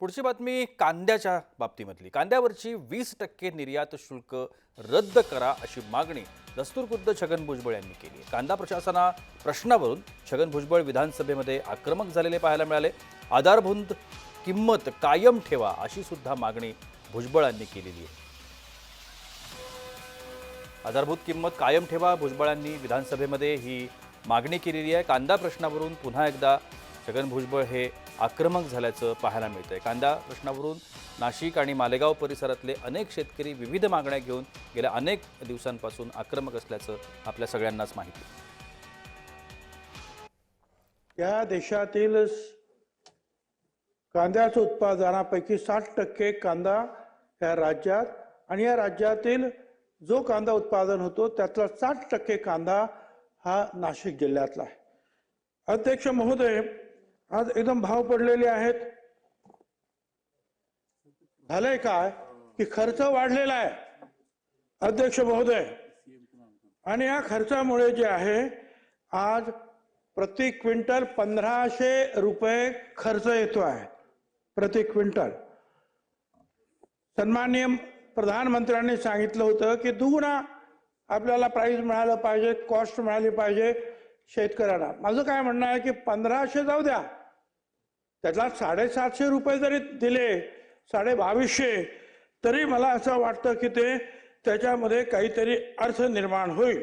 पुढची बातमी कांद्याच्या बाबतीमधली. कांद्यावरची वीस टक्के निर्यात शुल्क रद्द करा अशी मागणी दस्तूरखुद्द छगन भुजबळ यांनी केली आहे. कांदा प्रशासना प्रश्नावरून छगन भुजबळ विधानसभेमध्ये आक्रमक झालेले पाहायला मिळाले. आधारभूत किंमत कायम ठेवा अशी सुद्धा मागणी भुजबळांनी केलेली आहे. आधारभूत किंमत कायम ठेवा भुजबळांनी विधानसभेमध्ये ही मागणी केलेली आहे. कांदा प्रश्नावरून पुन्हा एकदा छगन भुजबळ हे आक्रमक झाल्याचं पाहायला मिळतंय कांदा प्रश्नावरून नाशिक आणि मालेगाव परिसरातले अनेक शेतकरी विविध मागण्या घेऊन गेल्या अनेक दिवसांपासून आक्रमक असल्याचं आपल्या सगळ्यांनाच माहिती आहे. या देशातील कांद्याचं कांद्याच्या उत्पादनापैकी साठ टक्के कांदा या राज्यात आणि या राज्यातील जो कांदा उत्पादन होतो त्यातला साठ टक्के कांदा हा नाशिक जिल्ह्यातला आहे अध्यक्ष महोदय आज एकदम भाव पडलेले आहेत. झालंय काय? की खर्च वाढलेला आहे. अध्यक्ष महोदय आणि या खर्चामुळे जे आहे आज प्रति क्विंटल पंधराशे रुपये खर्च येतो आहे. प्रति क्विंटल. सन्माननीय प्रधानमंत्र्यांनी सांगितलं होतं की दुगुणा आपल्याला प्राईज मिळालं पाहिजे कॉस्ट मिळाली पाहिजे शेतकऱ्यांना. माझं काय म्हणणं आहे की पंधराशे जाऊ द्या. त्याला साडेसातशे रुपये जरी दिले साडे बावीसशे तरी मला असं वाटतं की ते त्याच्यामध्ये काहीतरी अर्थ निर्माण होईल.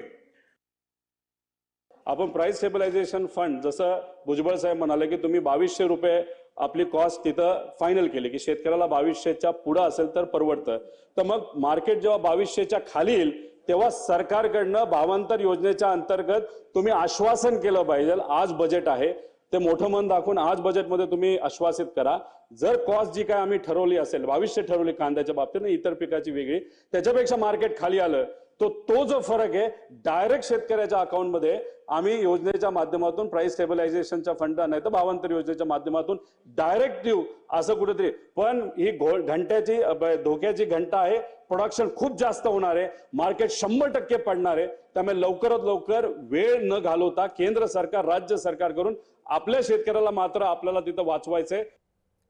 आपण प्राइस स्टेबलायझेशन फंड जसं भुजबळ साहेब म्हणाले की तुम्ही बावीसशे रुपये आपली कॉस्ट तिथं फायनल केली की शेतकऱ्याला बावीसशेच्या पुढं असेल तर परवडतं. तर मग मार्केट जेव्हा बावीसशेच्या खाली येईल तेव्हा सरकारकडनं भावांतर योजनेच्या अंतर्गत तुम्ही आश्वासन केलं पाहिजे आज बजेट आहे. ते मोठं मन दाखवून आज बजेटमध्ये तुम्ही आश्वासित करा. जर कॉस्ट जी काय आम्ही ठरवली असेल भविष्य ठरवली कांद्याच्या बाबतीत इतर पिकाची वेगळी त्याच्यापेक्षा मार्केट खाली आलं तो तो जो फरक आहे डायरेक्ट शेतकऱ्याच्या अकाउंटमध्ये आम्ही योजनेच्या माध्यमातून प्राइस स्टेबलायझेशनच्या फंड नाही तर भावांतर योजनेच्या माध्यमातून डायरेक्ट देऊ असं कुठेतरी. पण ही घो- घंट्याची धोक्याची घंटा आहे. प्रोडक्शन खूप जास्त होणार आहे. मार्केट शंभर टक्के पडणार आहे. त्यामुळे लवकरात लवकर वेळ न घालवता केंद्र सरकार राज्य सरकार करून आपल्या शेतकऱ्याला मात्र आपल्याला तिथं वाचवायचंय.